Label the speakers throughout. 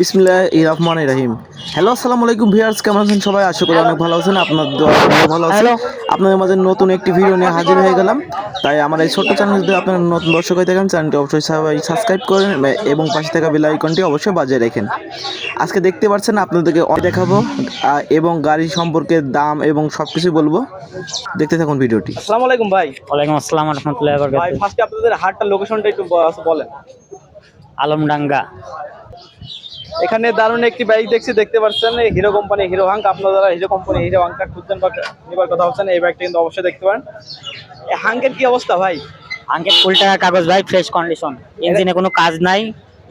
Speaker 1: বিসমিল্লাহ রহমান রাহিম হ্যালো আসসালামু আলাইকুম ভিউয়ার্স কেমন আছেন সবাই? আশা করি অনেক ভালো আছেন আপনার ভালো আছি আপনাদের মাঝে নতুন একটি ভিডিও নিয়ে হাজির হয়ে গেলাম। তাই আমার এই ছোট্ট চ্যানেল যদি আপনারা নতুন দর্শক হয়ে থাকেন চ্যানেলটি অবশ্যই সবাই সাবস্ক্রাইব করেন এবং পাশে থাকা বেল আইকনটি অবশ্যই বাজিয়ে রাখেন। আজকে দেখতে পাচ্ছেন আপনাদেরকে দেখাবো এবং গাড়ি সম্পর্কে দাম এবং সব কিছু বলব। দেখতে থাকুন ভিডিওটি
Speaker 2: আসসালামু আলাইকুম ভাই।
Speaker 3: ওয়ালাইকুম আসসালাম রহমতুল্লাহ
Speaker 2: ভাই ফার্স্টে আপনাদের হাটটার লোকেশনটা একটু বলেন।
Speaker 3: আলমডাঙ্গা।
Speaker 2: এখানে দারুণ একটি বাইক দেখছি দেখতে পাচ্ছেন হিরো কোম্পানি হিরো হাঙ্ক আপনারা যারা হিরো কোম্পানি হিরো হাঙ্কটা খুঁজছেন বা নেবার কথা হচ্ছেন এই বাইকটা কিন্তু অবশ্যই দেখতে পারেন। হাঙ্কের কি অবস্থা ভাই?
Speaker 3: আঙ্কেল ফুল টাকা কাগজ ভাই ফ্রেশ কন্ডিশন ইঞ্জিনে কোনো কাজ নাই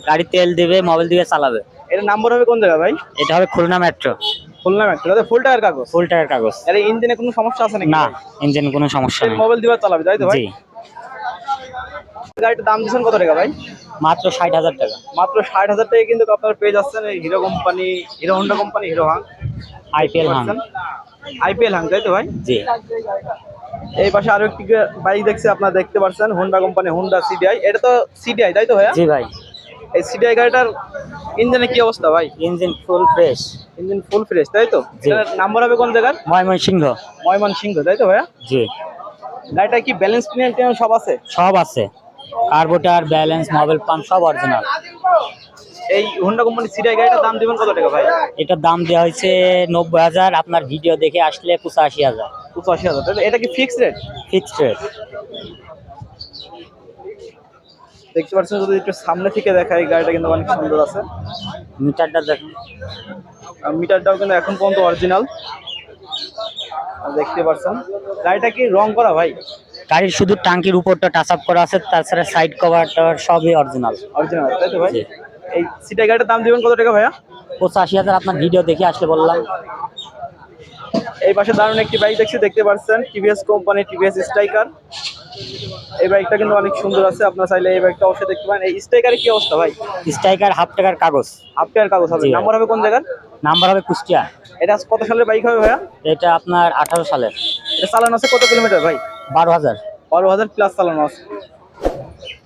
Speaker 3: গাড়ি তেল দিবে মোবাইল দিয়ে চালাবে।
Speaker 2: এর নাম্বার হবে কোন জায়গা ভাই?
Speaker 3: এটা হবে খুলনা মেট্রো
Speaker 2: খুলনা মেট্রো এটা ফুল টাকার কাগজ?
Speaker 3: ফুল টাকার কাগজ।
Speaker 2: এর ইঞ্জিনে কোনো সমস্যা আছে নাকি
Speaker 3: না ইঞ্জিন কোনো সমস্যা নেই।
Speaker 2: মোবাইল দিয়ে চালাবে তাই তো ভাই?
Speaker 3: জি।
Speaker 2: গাড়িটার দাম দিচ্ছেন কত টাকা ভাই?
Speaker 3: মাত্র ষাট হাজার টাকা।
Speaker 2: মাত্র ষাট হাজার টাকা কিন্তু আপনারা পেয়ে যাচ্ছেন এই Hero company Hero Honda company Hero Hunk
Speaker 3: IPL hunk.
Speaker 2: IPL Hunk তাই তো ভাই?
Speaker 3: জি।
Speaker 2: এই পাশে আরও একটি বাইক দেখছি আপনারা দেখতে পাচ্ছেন হোন্ডা কোম্পানি হোন্ডা সিডিআই এটা তো সিডিআই তাই তো ভাইয়া?
Speaker 3: জি ভাই।
Speaker 2: এই সিডিআই গাড়িটার ইঞ্জিনে কি অবস্থা ভাই?
Speaker 3: Engine full fresh.
Speaker 2: Engine full fresh তাই তো? এটার নাম্বার হবে কোন জায়গার?
Speaker 3: ময়মন সিংহ
Speaker 2: ময়মন সিংহ তাই তো ভাইয়া?
Speaker 3: জি।
Speaker 2: গাড়িটা কি ব্যালেন্স পিনিয়ন সব আছে?
Speaker 3: সব আছে। কার্বোটার ব্যালেন্স মোবাইল পাম্প সব অরিজিনাল
Speaker 2: এই হোন্ডা কোম্পানি সিডিআই গাড়িটার দাম দিবেন কত টাকা ভাই?
Speaker 3: এটার দাম দেওয়া হয়েছে নব্বই হাজার আপনার ভিডিও দেখে আসলে পঁচাশি হাজার।
Speaker 2: পঁচাশি হাজার তাই এটা কি ফিক্সড রেট
Speaker 3: ফিক্সড রেট
Speaker 2: দেখতে পাচ্ছেন যদি একটু সামনে থেকে দেখাই গাড়িটা কিন্তু অনেক সুন্দর আছে।
Speaker 3: মিটারটা দেখুন।
Speaker 2: মিটারটাও কিন্তু এখন পর্যন্ত অরিজিনাল দেখতে পাচ্ছেন গাড়িটা কি রং করা ভাই?
Speaker 3: গাড়ির শুধু টাঙ্কির উপরটা টাচ আপ করা আছে তাছাড়া সাইড কভার টাভার সবই অরিজিনাল
Speaker 2: অরিজিনাল তাই তো ভাই? এই সিডিআই গাড়িটার দাম দিবেন কত টাকা ভাইয়া?
Speaker 3: পঁচাশি হাজার আপনার ভিডিও দেখে আসলে বললাম।
Speaker 2: এই পাশে দারুণ একটি বাইক দেখছি দেখতে পাচ্ছেন টিভিএস কোম্পানি টিভিএস স্ট্রাইকার এই বাইকটা কিন্তু অনেক সুন্দর আছে আপনারা চাইলে এই বাইকটা অবশ্যই দেখতে পারেন। এই স্ট্রাইকারের কি অবস্থা ভাই?
Speaker 3: স্ট্রাইকার হাফ টাকার কাগজ।
Speaker 2: হাফ টাকার কাগজ হবে। নাম্বার হবে কোন জায়গার?
Speaker 3: নাম্বার হবে কুষ্টিয়া।
Speaker 2: এটা কত সালের বাইক হবে ভাইয়া?
Speaker 3: এটা আপনার আঠারো সালের।
Speaker 2: এটা চালানো আছে কত কিলোমিটার ভাই?
Speaker 3: বারো হাজার।
Speaker 2: বারো হাজার প্লাস চালানো আছে।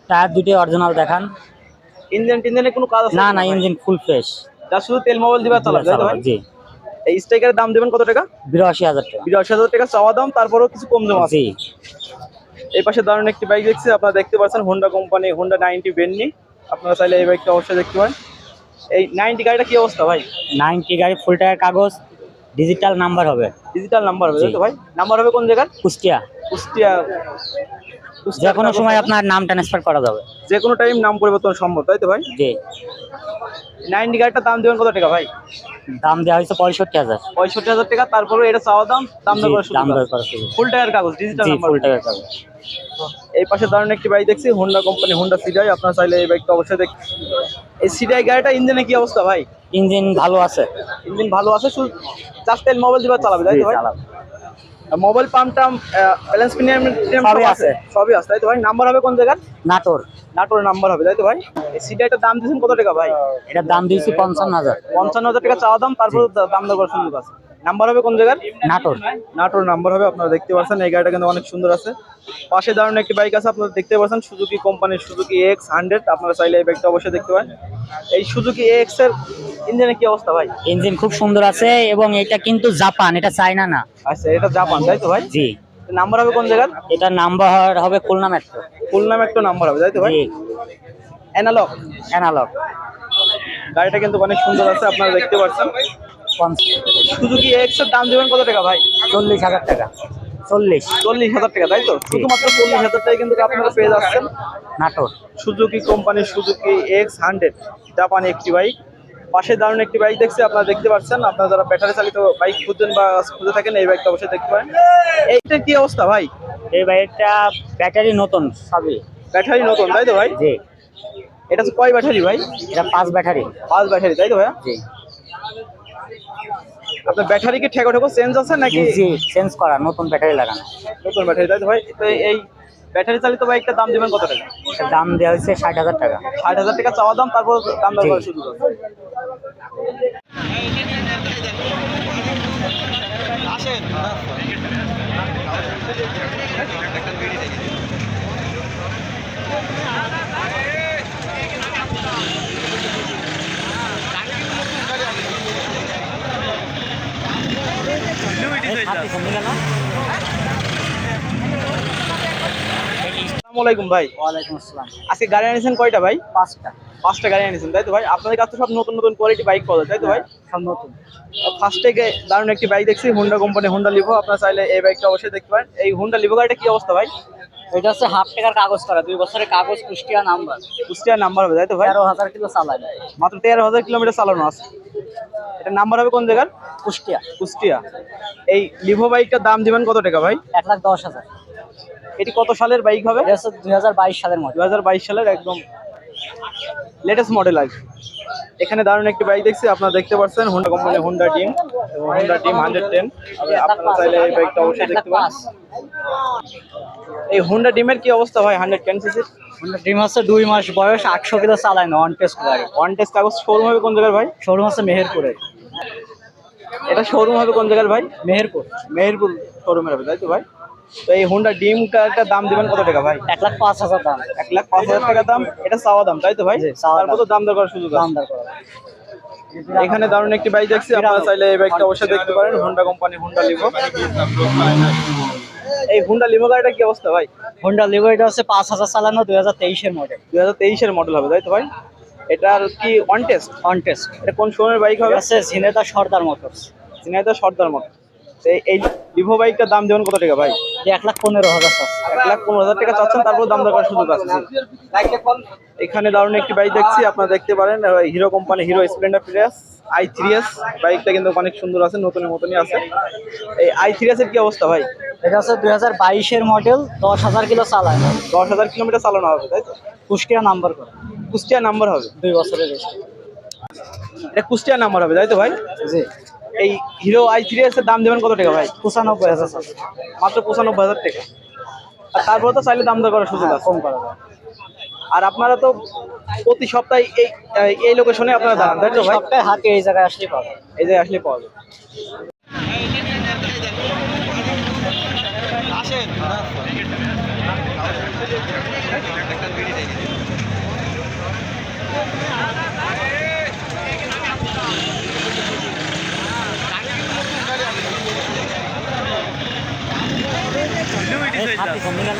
Speaker 3: টায়ার দুটোই অরিজিনাল দেখান।
Speaker 2: ইঞ্জিন টিঞ্জিনে কোনো কাজ
Speaker 3: না না ইঞ্জিন ফুল ফ্রেশ
Speaker 2: যা শুধু তেল মোবাইল দিবা চালাবে
Speaker 3: জি।
Speaker 2: এই স্ট্রাইকারের দাম দেবেন কত টাকা?
Speaker 3: বিরাশি হাজার টাকা।
Speaker 2: বিরাশি হাজার টাকা চাওয়া দাম তারপরেও কিছু কম দাম আছে। এই পাশে দারুণ একটি বাইক দেখছি আপনারা দেখতে পাচ্ছেন হোন্ডা কোম্পানি হোন্ডা নাইনটি বেননি আপনারা চাইলে এই বাইকটা অবশ্যই দেখতে পারেন। এই নাইনটি গাড়িটা কি অবস্থা ভাই?
Speaker 3: নাইনটি গাড়ি ফুল টাকার কাগজ। ডিজিটাল নাম্বার হবে।
Speaker 2: ডিজিটাল নাম্বার হবে তো ভাই? নাম্বার হবে কোন জায়গার?
Speaker 3: কুষ্টিয়া।
Speaker 2: কুষ্টিয়া।
Speaker 3: যে কোনো সময় আপনার নাম ট্রান্সফার করা যাবে।
Speaker 2: যে কোনো টাইম নাম পরিবর্তন সম্ভব তাই তো ভাই?
Speaker 3: জি।
Speaker 2: নাইনটি গাড়িটার দাম দেবেন কত টাকা ভাই?
Speaker 3: দাম দেওয়া হয়েছে পঁয়ষট্টি হাজার।
Speaker 2: পঁয়ষট্টি হাজার টাকা তারপরে এটা চাওয়া দাম দাম
Speaker 3: দাম।
Speaker 2: ফুল টাকার কাগজ ডিজিটাল নাম্বার
Speaker 3: ফুল টাকার কাগজ।
Speaker 2: এই পাশে দারুণ একটি বাইক দেখছি হোন্ডা কোম্পানি হোন্ডা সিডিআই আপনারা চাইলে এই বাইকটা অবশ্যই দেখ এই সিডিআই গাড়িটা ইঞ্জিনে কি অবস্থা ভাই?
Speaker 3: ইঞ্জিন ভালো আছে।
Speaker 2: ইঞ্জিন ভালো আছে শুধু জাস্ট তেল মোবাইল দিবা চালাবে তাই তো ভাই? মোবাইল পাম্প টাম ব্যালেন্স
Speaker 3: সবই আছে।
Speaker 2: সবই আছে তাই তো ভাই? নাম্বার হবে কোন জায়গার?
Speaker 3: নাটোর।
Speaker 2: নাটোর নাম্বার হবে তাই তো ভাই? এই সিডিআইটার দাম দিয়েছেন কত টাকা ভাই?
Speaker 3: এটার দাম দিয়েছি পঞ্চান্ন হাজার।
Speaker 2: পঞ্চান্ন হাজার টাকা চাওয়া দাম তারপর দাম দর করার সুযোগ আছে। নাম্বার হবে কোন জায়গার?
Speaker 3: নাটোর।
Speaker 2: নাটোর নাম্বার হবে আপনারা দেখতে পাচ্ছেন এই গাড়িটা কিন্তু অনেক সুন্দর আছে। পাশে দারুণ একটি বাইক আছে আপনারা দেখতে পাচ্ছেন সুজুকি কোম্পানির সুজুকি এক্স হান্ড্রেড আপনারা চাইলে এই বাইকটা অবশ্যই দেখতে পারেন। এই সুজুকি এক্সের ইঞ্জিনের কি অবস্থা ভাই?
Speaker 3: ইঞ্জিন খুব সুন্দর আছে এবং এটা কিন্তু জাপান এটা চাইনা না।
Speaker 2: আচ্ছা এটা জাপান তাই তো ভাই?
Speaker 3: জি।
Speaker 2: নাম্বার হবে কোন জায়গার?
Speaker 3: এটা নাম্বার হবে খুলনা মেট্রো
Speaker 2: নাম একটা নাম্বার হবে তাই তো ভাই?
Speaker 3: জি।
Speaker 2: অ্যানালগ
Speaker 3: অ্যানালগ
Speaker 2: গাড়িটা কিন্তু অনেক সুন্দর আছে আপনারা দেখতে পাচ্ছেন। সুজুকি এক্সের দাম দেবেন কত টাকা ভাই?
Speaker 3: চল্লিশ হাজার টাকা। চল্লিশ।
Speaker 2: চল্লিশ হাজার টাকা তাই তো? শুধুমাত্র চল্লিশ হাজার টাকা কিন্তু আপনারা পেয়ে যাচ্ছেন।
Speaker 3: নাটোর।
Speaker 2: সুজুকি কোম্পানির সুজুকি এক্স হান্ড্রেড জাপানি একটি বাইক। পাশে দারুণ একটি বাইক দেখছি আপনারা দেখতে পাচ্ছেন। আপনারা যারা ব্যাটারি চালিত বাইক খুঁজছেন বা খুঁজে থাকেন এই বাইকটা অবশ্যই দেখতে পারেন। এইটার কি অবস্থা ভাই?
Speaker 3: এই বাইকটা ব্যাটারি নতুন সবই।
Speaker 2: ব্যাটারি নতুন তাই তো ভাই?
Speaker 3: জি।
Speaker 2: এটা কয় ব্যাটারি ভাই?
Speaker 3: এটা পাঁচ ব্যাটারি
Speaker 2: পাঁচ ব্যাটারি তাই তো ভাইয়া?
Speaker 3: জি।
Speaker 2: আপনার ব্যাটারি কি ঠেকো ঠেকো চেঞ্জ আছে নাকি?
Speaker 3: জি চেঞ্জ করা নতুন ব্যাটারি লাগানো।
Speaker 2: নতুন ব্যাটারি তাই ভাই তো এই ব্যাটারি চালিত বাইকটার দাম দেবেন কত টাকা?
Speaker 3: দাম দেওয়া হয়েছে ষাট হাজার টাকা।
Speaker 2: ষাট হাজার টাকা চাওয়া দাম তারপর দাম। করার সুযোগ আছে
Speaker 4: হাতি কমে গেল
Speaker 2: আসসালামু আলাইকুম ভাই।
Speaker 4: ওয়ালাইকুম আসসালাম।
Speaker 2: আজকে গাড়ি আনিয়েছেন কয়টা ভাই?
Speaker 4: পাঁচটা।
Speaker 2: পাঁচটা গাড়ি আনিয়েছেন তাই তো ভাই? আপনাদের কাছে সব নতুন নতুন কোয়ালিটি বাইক পাওয়া যায় তাই তো ভাই?
Speaker 4: সব নতুন।
Speaker 2: ফার্স্টে দারুণ একটি বাইক দেখছি হুন্ডা কোম্পানি হুন্ডা লিভো আপনারা চাইলে এই বাইকটা অবশ্যই দেখতে পারেন। এই হুন্ডা লিভো গাড়িটা কি অবস্থা ভাই?
Speaker 4: এটা হচ্ছে হাফ টাকার কাগজ করা দুই বছরের কাগজ কুষ্টিয়া নাম্বার।
Speaker 2: কুষ্টিয়া নাম্বার হবে তাই তো ভাই?
Speaker 4: তেরো হাজার কিলো চালায়
Speaker 2: মাত্র তেরো হাজার কিলোমিটার চালানো আছে। এটা নাম্বার হবে কোন জায়গার?
Speaker 4: কুষ্টিয়া।
Speaker 2: কুষ্টিয়া। এই লিভো বাইকটার দাম দিবেন কত টাকা ভাই?
Speaker 4: এক লাখ দশ হাজার।
Speaker 2: এটি কত সালের বাইক হবে?
Speaker 4: দুই হাজার বাইশ সালের মধ্যে
Speaker 2: দু হাজার বাইশ সালের একদম লেটেস্ট মডেল আর এখানে দারুণ একটি বাইক দেখছি আপনারা দেখতে পাচ্ছেন হুন্ডা কোম্পানি হুন্ডা টিম এবং হুন্ডা টিম হান্ড্রেড টেন আপনারা চাইলে এই বাইকটা অবশ্যই দেখতে
Speaker 4: পাঁচ
Speaker 2: এই হুন্ডা ডিমের কি অবস্থা ভাই হান্ড্রেড টেন সিসির
Speaker 4: ড্রিম হচ্ছে দুই মাস বয়স আটশো কিলো চালায় না অন টেস্ট গাড়ি
Speaker 2: ওয়ান টেস্ট কাগজ শোরুম হবে কোন জায়গার ভাই?
Speaker 4: শোরুম হচ্ছে মেহেরপুরে
Speaker 2: এটা শোরুম হবে কোন জায়গার ভাই?
Speaker 4: মেহেরপুর।
Speaker 2: মেহেরপুর শোরুমের হবে তাই তো ভাই? তো এই হুন্ডা ডিম কারটার দাম দিবেন কত টাকা ভাই?
Speaker 4: এক লাখ পাঁচ হাজার দাম।
Speaker 2: এক লাখ পাঁচ হাজার টাকা দাম এটা চাওয়া দাম তাই তো ভাই? তারপর তো দাম। দর করার সুযোগ
Speaker 4: দাম দর করা।
Speaker 2: এখানে দারুণ একটি বাইক দেখছি আপনারা চাইলে এই বাইকটা অবশ্যই দেখতে পারেন হুন্ডা কোম্পানি হুন্ডা লিভো এই হুন্ডা লিভো গাড়িটা কি অবস্থা ভাই?
Speaker 4: হোন্ডা লিভো এটা হচ্ছে পাঁচ হাজার চালানো দুই হাজার তেইশের মডেল
Speaker 2: দুই হাজার তেইশের মডেল হবে তাই তো ভাই? এটার কি ওয়ান টেস্ট
Speaker 4: অন টেস্ট
Speaker 2: এটা কোন শোরুমের বাইক হবে?
Speaker 4: হচ্ছে ঝিনেদা সর্দার মোটরস
Speaker 2: ঝিনাইদহ সর্দার মডেল এই লিভো বাইকটার দাম দেবেন কত টাকা ভাই?
Speaker 4: এক লাখ পনেরো হাজার
Speaker 2: এক লাখ পনেরো হাজার টাকা চাচ্ছেন তারপর দাম করার সুযোগ আছে এখানে দারুণ একটি বাইক দেখছি আপনারা দেখতে পারেন Hero company Hero Splendor plus I three S বাইকটা কিন্তু অনেক সুন্দর আছে নতুনের মতনই আছে। এই আই থ্রি এস এর কি অবস্থা ভাই?
Speaker 4: এটা হচ্ছে দুই হাজার বাইশের মডেল দশ হাজার কিলো চালায়
Speaker 2: দশ হাজার কিলোমিটার চালানো হবে তাই তো?
Speaker 4: কুষ্টিয়া নাম্বার করে।
Speaker 2: কুষ্টিয়া নাম্বার হবে।
Speaker 4: দুই বছরের
Speaker 2: এটা কুষ্টিয়া নাম্বার হবে তাই তো ভাই?
Speaker 4: জি।
Speaker 2: এই হিরো আই থ্রি এস এর দাম দেবেন কত টাকা ভাই?
Speaker 4: পঁচানব্বই হাজার
Speaker 2: মাত্র পঁচানব্বই হাজার টাকা। আর তারপরে তো চাইলে দাম দর করার সুযোগ আছে।
Speaker 4: কম করা যায়।
Speaker 2: আর আপনারা তো প্রতি সপ্তাহে এই এই লোকেশনে আপনারা দাঁড়ান তাই তো ভাই?
Speaker 4: সপ্তাহে হাতে এই জায়গায় আসলে পাবে
Speaker 2: এই জায়গায় আসলে পাওয়া যায়।
Speaker 4: হাতে কমে গেল।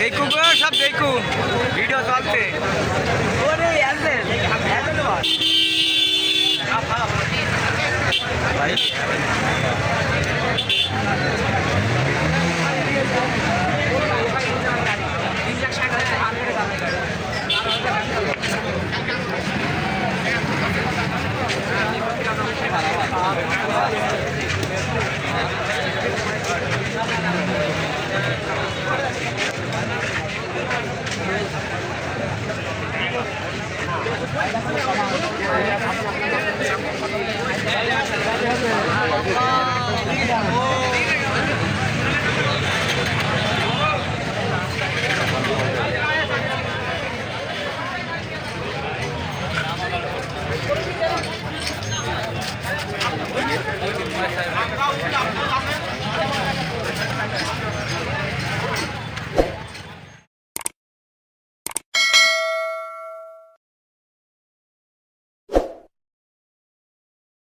Speaker 2: দেখুন গো, সব দেখুন। ভিডিও চলছে। ভাই